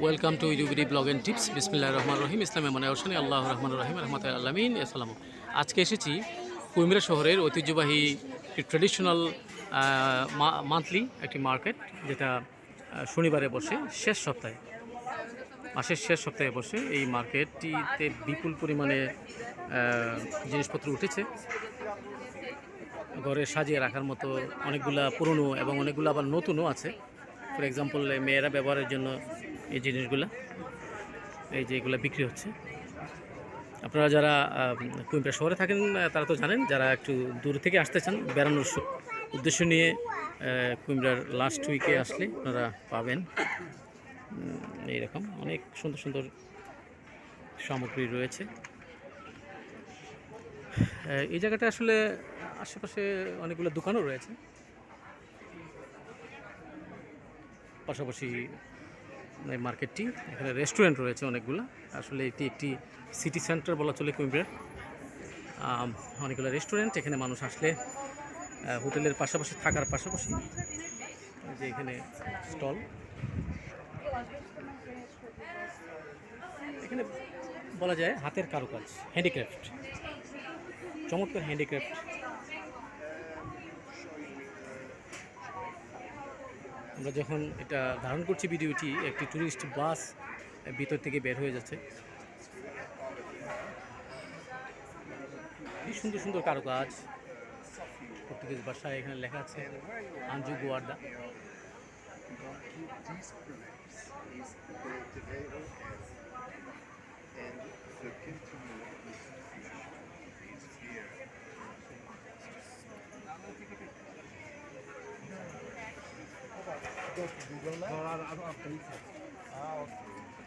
Welcome to UBD blog and tips বিসমিল্লাহ রহমান রহিম ইসলামে মানে হোসেন আল্লাহ রহমান রহিম রহমত আলমিন আসসালাম আজকে এসেছি কুমিরা শহরের ঐতিহ্যবাহী একটি ট্রেডিশনাল মান্থলি একটি মার্কেট যেটা শনিবারে বসে, শেষ সপ্তাহে, মাসের শেষ সপ্তাহে বসে এই মার্কেটটিতে বিপুল পরিমাণে জিনিসপত্র উঠেছে। ঘরে সাজিয়ে রাখার মতো অনেকগুলা পুরনো এবং অনেকগুলো আবার নতুনও আছে। ফর এক্সাম্পল মেয়েরা ব্যবহারের জন্য এই জিনিসগুলা, এই যে এগুলো বিক্রি হচ্ছে। আপনারা যারা কুইমটা শহরে থাকেন তারা তো জানেন, যারা একটু দূর থেকে আসতে চান, বেড়ানোর উদ্দেশ্য নিয়ে কুইমড়ার লাস্ট উইকে আসলে আপনারা পাবেন। এইরকম অনেক সুন্দর সুন্দর সামগ্রী রয়েছে। এই জায়গাটা আসলে আশেপাশে অনেকগুলো দোকানও রয়েছে। পাশাপাশি এই মার্কেটটি। এখানে রেস্টুরেন্ট রয়েছে অনেকগুলো। আসলে এটি একটি সিটি সেন্টার বলা চলে কুইমব্রের অনেকগুলো রেস্টুরেন্ট এখানে মানুষ আসলে হোটেলের পাশাপাশি থাকার পাশাপাশি যে এখানে স্টল এখানে বলা যায় হাতের কারুকাজ হ্যান্ডিক্রাফট চমৎকার হ্যান্ডিক্রাফট আমরা যখন এটা ধারণ করছি ভিডিওটি, একটি ট্যুরিস্ট বাস ভিতর থেকে বের হয়ে যাচ্ছে। কি সুন্দর সুন্দর কারুকাজ। পর্তুগিজ ভাষায় এখানে লেখা আছে, আঞ্জু গোয়ার্দা।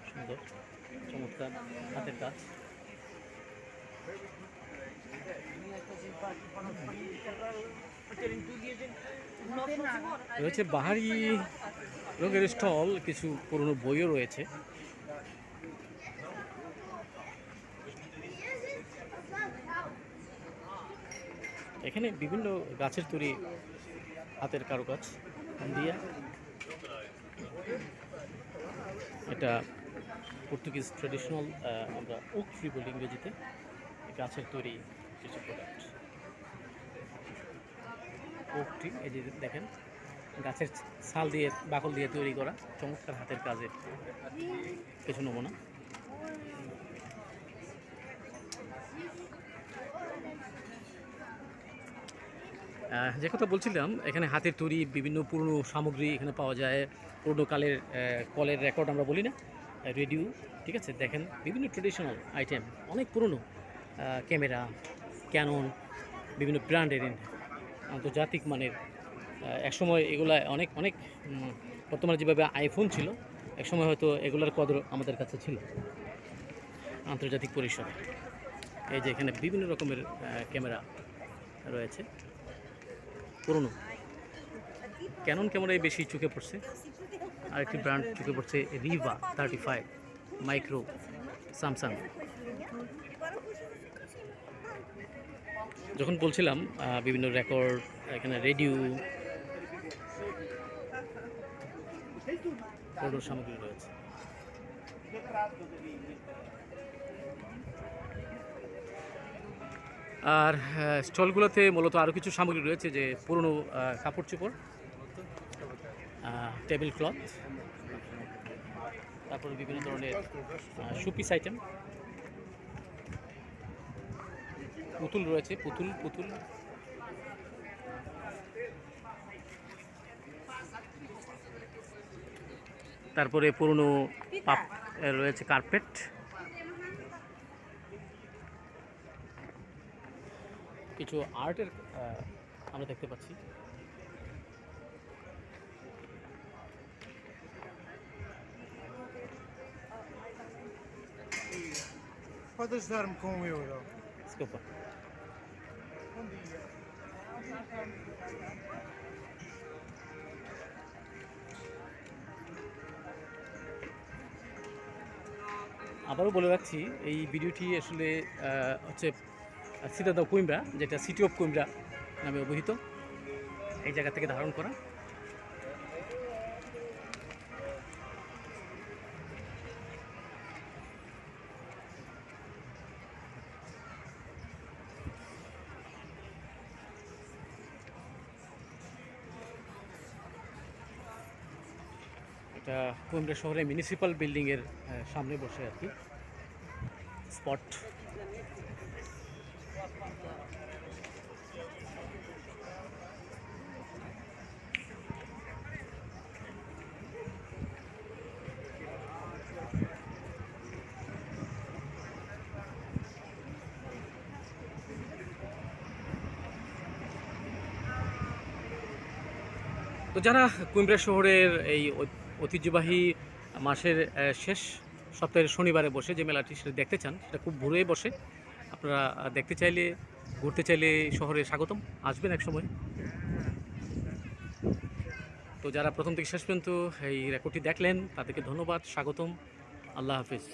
সুন্দর চমৎকার হাতের কাজ রয়েছে বাহারি রঙের স্টল, কিছু পুরনো বইও রয়েছে। এখানে বিভিন্ন গাছের তৈরি হাতের কারুকাজ দিয়ে এটা পর্তুগিজ ট্রেডিশনাল আমরা ওক ট্রি বলি ইংরেজিতে। গাছের তৈরি কিছু প্রোডাক্ট ওক ট্রি এই যে দেখেন, গাছের ছাল দিয়ে, বাকল দিয়ে তৈরি করা। চমৎকার হাতের কাজের। কিছু নমুনা। যে কথা বলছিলাম, এখানে হাতের তৈরি বিভিন্ন পুরনো সামগ্রী এখানে পাওয়া যায়। পুরনো কালের কলের রেকর্ড আমরা বলি না রেডিও ঠিক আছে? দেখেন, বিভিন্ন ট্রেডিশনাল আইটেম অনেক পুরনো ক্যামেরা ক্যানন বিভিন্ন ব্র্যান্ডের আন্তর্জাতিক মানের। একসময় এগুলা অনেক অনেক বর্তমানে যেভাবে আইফোন ছিল, একসময় হয়তো এগুলার কদর আমাদের কাছে ছিল আন্তর্জাতিক পরিসরে। এই যে এখানে বিভিন্ন রকমের ক্যামেরা রয়েছে। পুরনো। ক্যানন ক্যামেরায় বেশি চোখে পড়ছে? আরেকটি ব্র্যান্ড চোখে পড়ছে Riva thirty five micro Samsung যখন বলছিলাম বিভিন্ন রেকর্ড এখানে রেডিও সামগ্রী রয়েছে। আর স্টলগুলোতে মূলত আরও কিছু সামগ্রী রয়েছে যে পুরনো কাপড় চোপড় টেবিল ক্লথ তারপরে বিভিন্ন ধরনের সুপিস আইটেম পুতুল রয়েছে, পুতুল পুতুল। তারপরে পুরনো পাপ রয়েছে কার্পেট কিছু আর্টের আমরা দেখতে পাচ্ছি Pode ajudar-me com um euro? Desculpa. আবারও বলে রাখছি এই ভিডিওটি আসলে হচ্ছে সীতাদাও কুইমরা, যেটা সিটি অফ কুইমরা নামে অভিহিত এই জায়গা থেকে ধারণ করা। এটা শহরে মিউনিসিপ্যাল বিল্ডিংয়ের সামনে বসে আর কি। স্পট তো যারা কুমিল্লা শহরের এই ঐতিহ্যবাহী মাসের শেষ সপ্তাহের শনিবারে বসে যে মেলাটি সেটা দেখতে চান, সেটা খুব ভোরেই বসে। আপনারা দেখতে চাইলে, ঘুরতে চাইলে শহরে স্বাগতম। আসবেন এক সময়। তো যারা প্রথম থেকে শেষ পর্যন্ত এই রেকর্ডটি দেখলেন, তাদেরকে ধন্যবাদ, স্বাগতম। আল্লাহ হাফিজ।